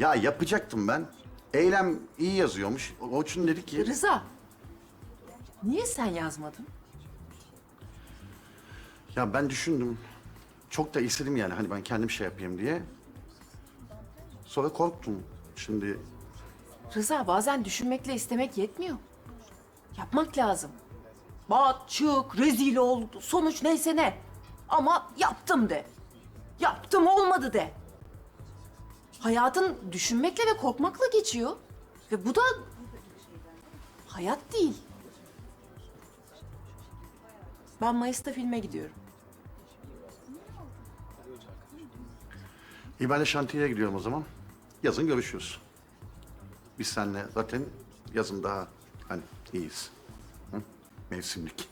Ya yapacaktım ben. Eylem iyi yazıyormuş. O- Orçun dedi ki... Rıza. Niye sen yazmadın? Ya ben düşündüm. Çok da istedim yani hani ben kendim şey yapayım diye. Sonra korktum. Şimdi Rıza bazen düşünmekle istemek yetmiyor. Yapmak lazım. Bat, çık, rezil ol, sonuç neyse ne. Ama yaptım de. Yaptım olmadı de. Hayatın düşünmekle ve korkmakla geçiyor. Ve bu da hayat değil. Ben Mayıs'ta filme gidiyorum. iyi ben de şantiyeye gidiyorum o zaman. Yazın görüşürüz. Biz seninle zaten yazın daha hani iyiyiz. Hı? Mevsimlik.